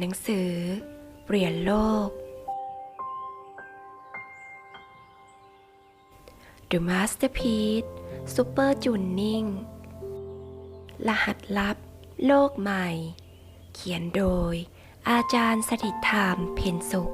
หนังสือ เปลี่ยนโลก The Masterpiece Super Tuning รหัสลับ โลกใหม่ เขียนโดย อาจารย์สถิตธรรม เพนสุข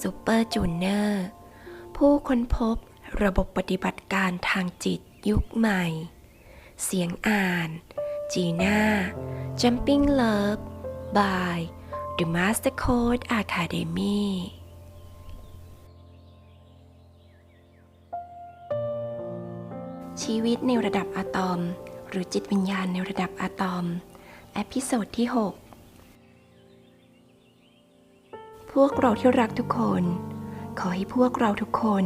ซูเปอร์จูเนอร์ ผู้ค้นพบระบบปฏิบัติการทางจิตยุคใหม่ เสียงอ่าน จีน่า Jumping Love by The Master Code Academy ชีวิตในระดับอะตอม หรือจิตวิญญาณในระดับอะตอมเอพิโซดที่ 6 พวกเราที่รักทุกคน ขอให้พวกเราทุกคน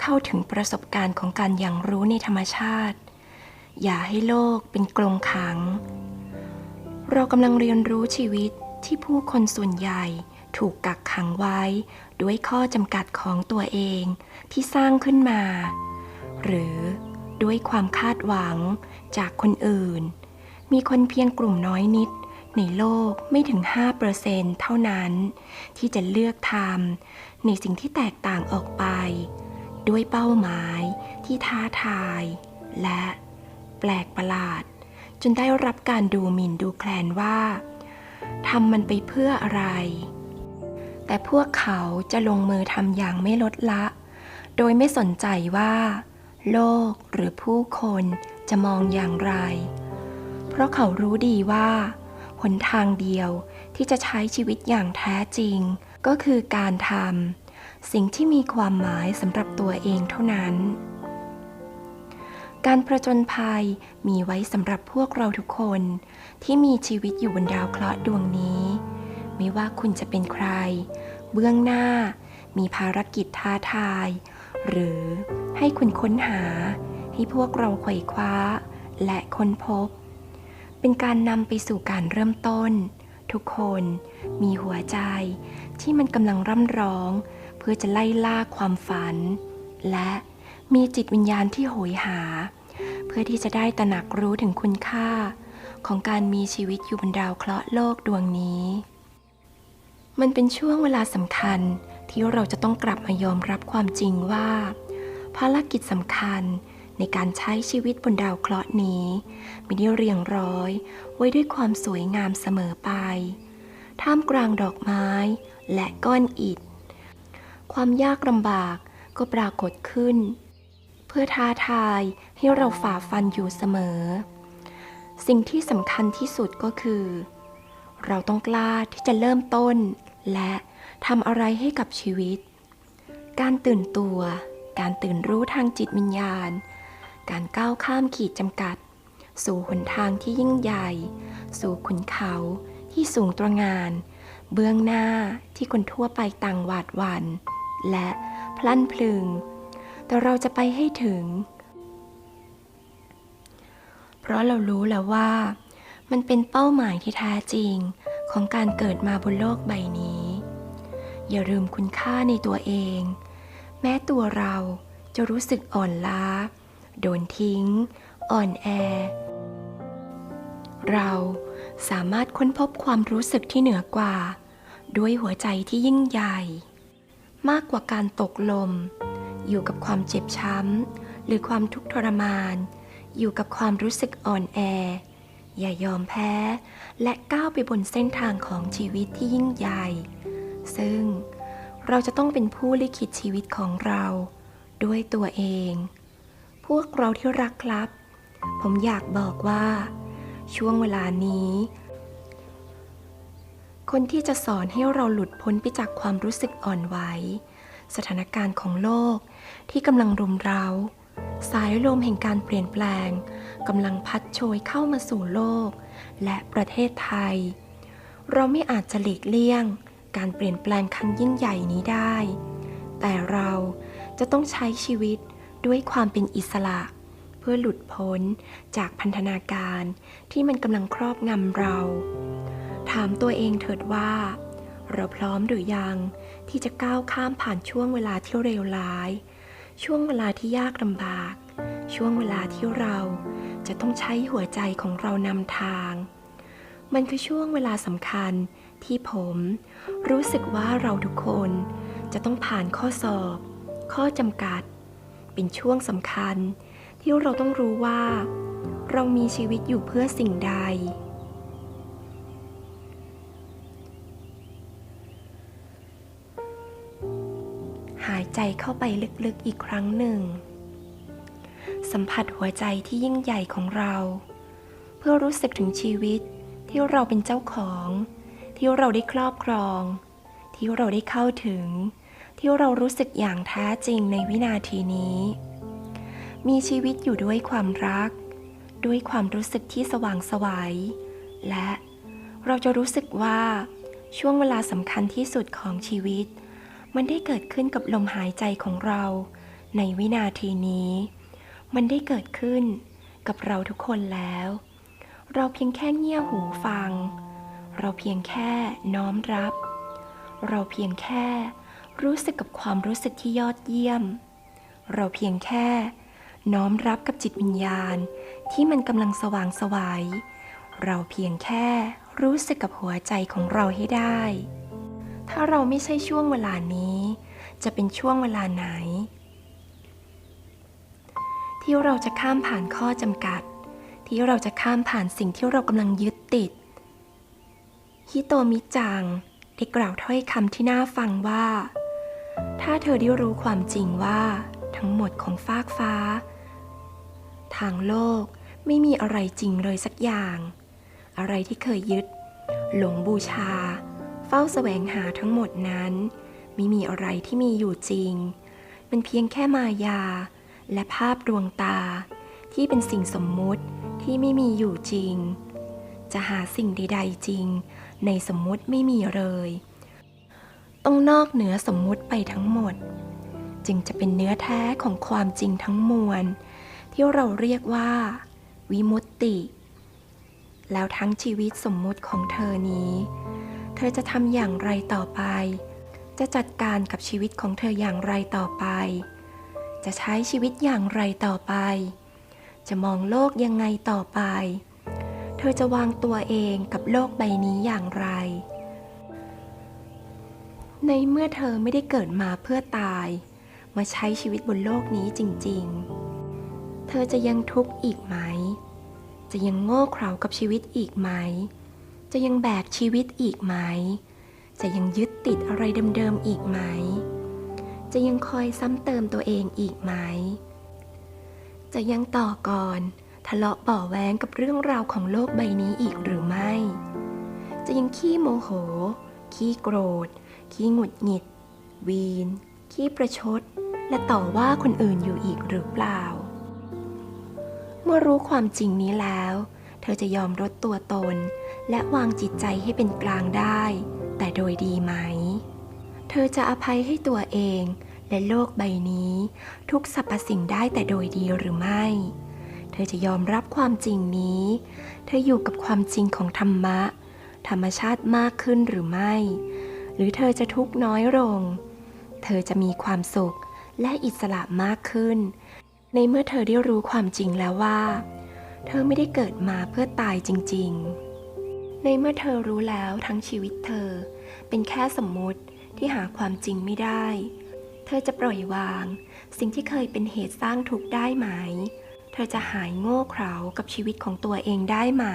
เข้าถึงประสบการณ์ของการอย่างรู้ในธรรมชาติ อย่าให้โลกเป็นกรงขัง เรากำลังเรียนรู้ชีวิต ที่ผู้คนส่วนใหญ่ถูกกักขังไว้ ด้วยข้อจำกัดของตัวเองที่สร้างขึ้นมา หรือด้วยความคาดหวังจากคนอื่น มีคนเพียงกลุ่มน้อยนิด ในโลกไม่ถึง 5%เท่านั้น ที่จะเลือกทำในสิ่งที่แตกต่างออกไป ด้วยเป้าหมายที่ท้าทาย และแปลกประหลาด จนได้รับการดูหมิ่นดูแคลนว่า ทำมันไปเพื่ออะไร แต่พวกเขาจะลงมือทำอย่างไม่ลดละ โดยไม่สนใจว่า โลกหรือผู้คนจะมองอย่างไร เพราะเขารู้ดีว่า หนทางเดียวที่จะใช้ชีวิตอย่างแท้จริง ก็คือการทำสิ่งที่มีความหมายสำหรับตัวเองเท่านั้น การประจนภัยมีไว้สำหรับพวกเราทุกคน ที่มีชีวิตอยู่บนดาวเคราะห์ดวงนี้ ไม่ว่าคุณจะเป็นใคร เบื้องหน้า มีภารกิจท้าทาย หรือให้คุณค้นหา ให้พวกเราไขว่คว้า และค้นพบ เป็นการนำไปสู่การเริ่มต้น ทุกคนมีหัวใจที่มันกำลังร่ำร้อง เพื่อจะไล่ล่าความฝัน และ มีจิตวิญญาณที่โหยหา เพื่อที่จะได้ตระหนักรู้ถึงคุณค่า ของการมีชีวิตอยู่บนดาวเคราะห์โลกดวงนี้ มันเป็นช่วงเวลาสำคัญที่เราจะต้องกลับมายอมรับความจริงว่า ภารกิจสำคัญในการใช้ชีวิตบนดาวเคราะห์นี้ไม่ได้เรียงร้อย ไว้ด้วยความสวยงามเสมอไป ท่ามกลางดอกไม้และก้อนอิฐ ความยากลำบากก็ปรากฏขึ้น เพื่อท้าทายให้เราฝ่าฟันอยู่เสมอ สิ่งที่สำคัญที่สุดก็คือ เราต้องกล้าที่จะเริ่มต้น และทำอะไรให้กับชีวิต การตื่นตัว การตื่นรู้ทางจิตวิญญาณ การก้าวข้ามขีดจำกัด สู่หนทางที่ยิ่งใหญ่ สู่ขุนเขาที่สูงตระหงาน เบื้องหน้าที่คนทั่วไปต่างหวาดหวัน่นและพลันพลึง แต่เราจะไปให้ถึง เพราะเรารู้แล้วว่า มันเป็นเป้าหมายที่แท้จริงของการเกิดมาบนโลกใบนี้ อย่าลืมคุณค่าในตัวเอง แม้ตัวเราจะรู้สึกอ่อนล้า โดนทิ้ง อ่อนแอ เราสามารถค้นพบความรู้สึกที่เหนือกว่า ด้วยหัวใจที่ยิ่งใหญ่ มากกว่าการตกลม อยู่กับความเจ็บช้ำ หรือความทุกข์ทรมาน อยู่กับความรู้สึกอ่อนแอ อย่ายอมแพ้ และก้าวไปบนเส้นทางของชีวิตที่ยิ่งใหญ่ ซึ่งเราจะต้องเป็นผู้ลิขิตชีวิตของเรา ด้วยตัวเอง พวกเราที่รักครับ ผมอยากบอกว่า ช่วงเวลานี้ คนที่จะสอนให้เราหลุดพ้นไปจากความรู้สึกอ่อนไหว สถานการณ์ของโลกที่กำลังรุมเร้า สายลมแห่งการเปลี่ยนแปลงกำลังพัดโชยเข้ามาสู่โลก และประเทศไทย เราไม่อาจจะหลีกเลี่ยง การเปลี่ยนแปลงครั้งยิ่งใหญ่นี้ได้ แต่เราจะต้องใช้ชีวิตด้วยความเป็นอิสระ เพื่อหลุดพ้นจากพันธนาการที่มันกำลังครอบงำเรา ถามตัวเองเถิดว่า เราพร้อมหรือยัง ที่จะก้าวข้ามผ่านช่วงเวลาที่เลวร้าย ช่วงเวลาที่ยากลำบาก ช่วงเวลาที่เราจะต้องใช้หัวใจของเรานำทาง มันคือช่วงเวลาสำคัญที่ผม รู้สึกว่าเราทุกคนจะต้องผ่านข้อสอบ ข้อจำกัด เป็นช่วงสำคัญที่เราต้องรู้ว่า เรามีชีวิตอยู่เพื่อสิ่งใด ใจเข้าไปลึกๆอีกครั้งหนึ่ง สัมผัสหัวใจที่ยิ่งใหญ่ของเรา เพื่อรู้สึกถึงชีวิตที่เราเป็นเจ้าของ ที่เราได้ครอบครอง ที่เราได้เข้าถึง ที่เรารู้สึกอย่างแท้จริงในวินาทีนี้ มีชีวิตอยู่ด้วยความรัก ด้วยความรู้สึกที่สว่างไสวัย และเราจะรู้สึกว่าช่วงเวลาสำคัญที่สุดของชีวิต มันได้เกิดขึ้นกับลมหายใจของเรา ในวินาทีนี้ มันได้เกิดขึ้นกับเราทุกคนแล้ว เราเพียงแค่เงี่ยหูฟัง เราเพียงแค่น้อมรับ เราเพียงแค่รู้สึกกับความรู้สึกที่ยอดเยี่ยม เราเพียงแค่ น้อมรับกับจิตวิญญาณ ที่มันกำลังสว่างสวัยเราเพียงแค่รู้สึกกับหัวใจของเราให้ได้ ถ้าเราไม่ใช่ช่วงเวลานี้ จะเป็นช่วงเวลาไหน ที่เราจะข้ามผ่านข้อจำกัด ที่เราจะข้ามผ่านสิ่งที่เรากำลังยึดติด ฮิโตมิจังได้กล่าวถ้อยคำที่น่าฟังว่า ถ้าเธอได้รู้ความจริงว่าทั้งหมดของฟากฟ้า ทางโลกไม่มีอะไรจริงเลยสักอย่าง อะไรที่เคยยึด หลงบูชา เฝ้าแสวงหาทั้งหมดนั้นไม่มีอะไรที่มีอยู่จริงเป็นเพียงแค่มายา และภาพดวงตา ที่เป็นสิ่งสมมุติที่ไม่มีอยู่จริง จะหาสิ่งใดๆจริง ในสมมุติไม่มีเลย ต้องนอกเหนือสมมุติไปทั้งหมด จึงจะเป็นเนื้อแท้ของความจริงทั้งมวล ที่เราเรียกว่า วิมุตติ แล้วทั้งชีวิตสมมุติของเธอนี้ ธอจะทำอย่างไรต่อไป จะจัดการกับชีวิตของเธออย่างไรต่อไป จะใช้ชีวิตอย่างไรต่อไป จะมองโลกยังไงต่อไป เธอจะวางตัวเองกับโลกใบนี้อย่างไร ในเมื่อเธอไม่ได้เกิดมาเพื่อตาย มาใช้ชีวิตบนโลกนี้จริง ๆ เธอจะยังทุกข์อีกไหม จะยังโง่เขลากับชีวิตอีกไหม จะยังแบกชีวิตอีกไหม จะยังยึดติดอะไรเดิมๆอีกไหม จะยังคอยซ้ำเติมตัวเองอีกไหม จะยังต่อกรทะเลาะบ่อแว้งกับเรื่องราวของโลกใบนี้อีกหรือไม่ จะยังขี้โมโห ขี้โกรธ ขี้หงุดหงิด วีน ขี้ประชด และต่อว่าคนอื่นอยู่อีกหรือเปล่า เมื่อรู้ความจริงนี้แล้ว อจะยอมลดตัวตน และวางจิตใจให้เป็นกลางได้ แต่โดยดีไหม เธอจะอภัยให้ตัวเองและโลกใบนี้ ทุกสรรพสิ่งได้แต่โดยดีหรือไม่ เธอจะยอมรับความจริงนี้ เธออยู่กับความจริงของธรรมะ ธรรมชาติมากขึ้นหรือไม่ หรือเธอจะทุกข์น้อยลง เธอจะมีความสุขและอิสระมากขึ้น ในเมื่อเธอได้รู้ความจริงแล้วว่า เธอไม่ได้เกิดมาเพื่อตายจริง ๆ ในเมื่อเธอรู้แล้วทั้งชีวิตเธอ เป็นแค่สมมุติที่หาความจริงไม่ได้ เธอจะปล่อยวาง สิ่งที่เคยเป็นเหตุสร้างทุกข์ได้ไหม เธอจะหายโง่เขลากับชีวิตของตัวเองได้ไหม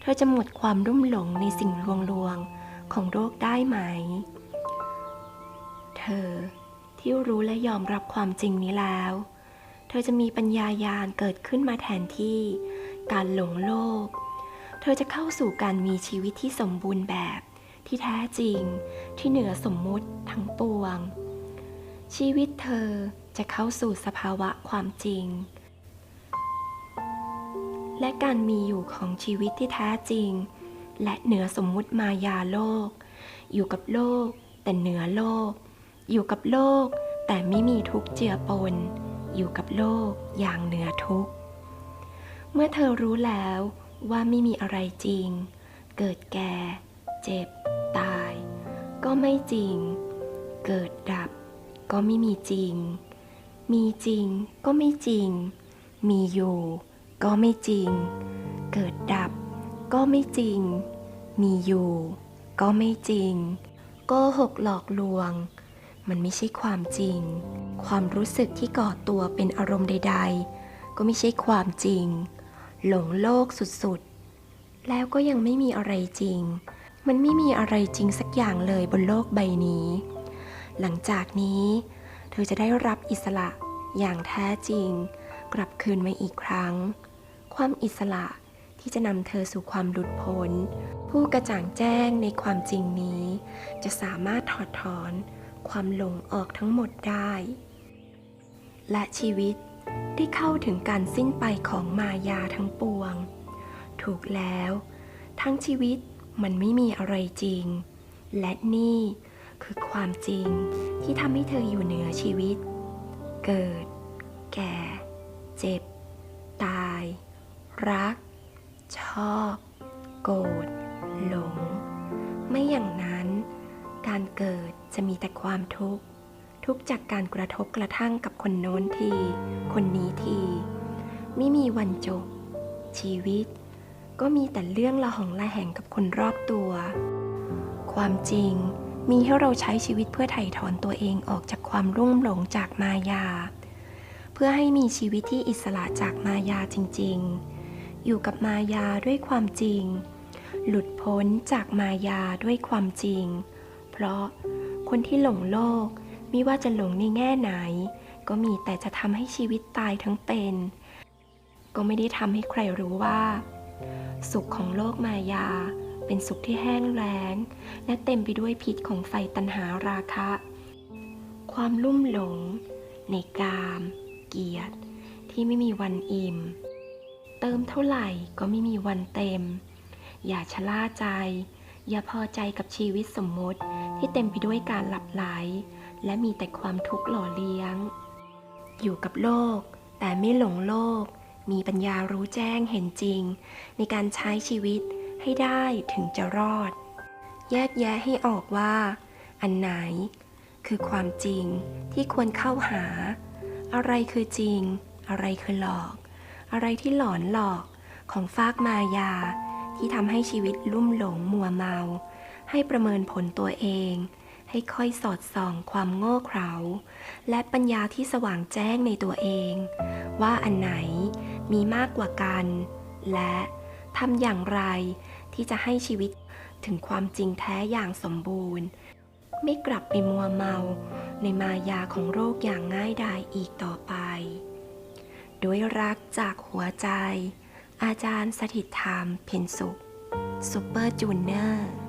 เธอจะหมดความรุ่มหลงในสิ่งลวงลวงๆของโลกได้ไหม เธอที่รู้และยอมรับความจริงนี้แล้ว เธอจะมีปัญญายาณเกิดขึ้นมาแทนที่ การหลงโลก เธอจะเข้าสู่การมีชีวิตที่สมบูรณ์แบบ ที่แท้จริง ที่เหนือสมมุติทั้งปวง ชีวิตเธอจะเข้าสู่สภาวะความจริง และการมีอยู่ของชีวิตที่แท้จริง และเหนือสมมุติมายาโลก อยู่กับโลก แต่เหนือโลก อยู่กับโลก แต่ไม่มีทุกข์เจือปน อยู่กับโลกอย่างเหนือทุกข์ เมื่อเธอรู้แล้วว่าไม่มีอะไรจริง เกิดแก่ เจ็บ ตาย ก็ไม่จริง เกิดดับ ก็ไม่มีจริง มีจริงก็ไม่จริง มีอยู่ ก็ไม่จริง เกิดดับ ก็ไม่จริง มีอยู่ ก็ไม่จริงโกหกหลอกลวง มันไม่ใช่ความจริง ความรู้สึกที่ก่อตัวเป็นอารมณ์ใด ๆ ก็ไม่ใช่ความจริง หลงโลกสุดๆ แล้วก็ยังไม่มีอะไรจริง มันไม่มีอะไรจริงสักอย่างเลยบนโลกใบนี้ หลังจากนี้ เธอจะได้รับอิสระอย่างแท้จริง กลับคืนมาอีกครั้ง ความอิสระที่จะนำเธอสู่ความหลุดพ้น ผู้กระจ่างแจ้งในความจริงนี้ จะสามารถถอดถอน ความหลงออกทั้งหมดได้ และชีวิตได้เข้าถึงการสิ้นไปของมายาทั้งปวง ถูกแล้ว ทั้งชีวิตมันไม่มีอะไรจริง และนี่คือความจริงที่ทำให้เธออยู่เหนือชีวิต เกิด แก่ เจ็บ ตาย รัก ชอบ โกรธหลง ไม่อย่างนั้น การเกิดจะมีแต่ความทุกข์ ทุกจากการกระทบกระทั่งกับคนโน้นที คนนี้ที ไม่มีวันจบ ชีวิต ก็มีแต่เรื่องละหองละแหงกับคนรอบตัว ความจริงมีให้เราใช้ชีวิตเพื่อไถ่ถอนตัวเองออกจากความรุ่มหลงจากมายา เพื่อให้มีชีวิตที่อิสระจากมายาจริง ๆ อยู่กับมายาด้วยความจริง หลุดพ้นจากมายาด้วยความจริง เพราะคนที่หลงโลกไม่ว่าจะหลงในแง่ไหน ก็มีแต่จะทำให้ชีวิตตายทั้งเป็น ก็ไม่ได้ทำให้ใครรู้ว่า สุขของโลกมายา เป็นสุขที่แห้งแล้ง และเต็มไปด้วยพิษของไฟตัณหาราคะ ความลุ่มหลง ในกาม เกียรติ ที่ไม่มีวันอิ่ม เติมเท่าไหร่ก็ไม่มีวันเต็ม อย่าชะล่าใจ อย่าพอใจกับชีวิตสมมติ ที่เต็มไปด้วยการหลับไหล และมีแต่ความทุกข์หล่อเลี้ยง อยู่กับโลก แต่ไม่หลงโลก มีปัญญารู้แจ้งเห็นจริง ในการใช้ชีวิตให้ได้ถึงจะรอด แยกแยะให้ออกว่า อันไหน คือความจริงที่ควรเข้าหา อะไรคือจริง อะไรคือหลอก อะไรที่หลอนหลอกของฟากมายาที่ทำให้ชีวิตลุ่มหลงมัวเมา ให้ประเมินผลตัวเอง ให้ค่อยสอดส่องความโง่เขลาและปัญญาที่สว่างแจ้งในตัวเอง ว่าอันไหนมีมากกว่ากัน และทำอย่างไรที่จะให้ชีวิตถึงความจริงแท้อย่างสมบูรณ์ ไม่กลับไปมัวเมาในมายาของโรคอย่างง่ายดายอีกต่อไปด้วยรักจากหัวใจ อาจารย์สถิตธรรม เพ็ญสุขซูเปอร์จูเนอร์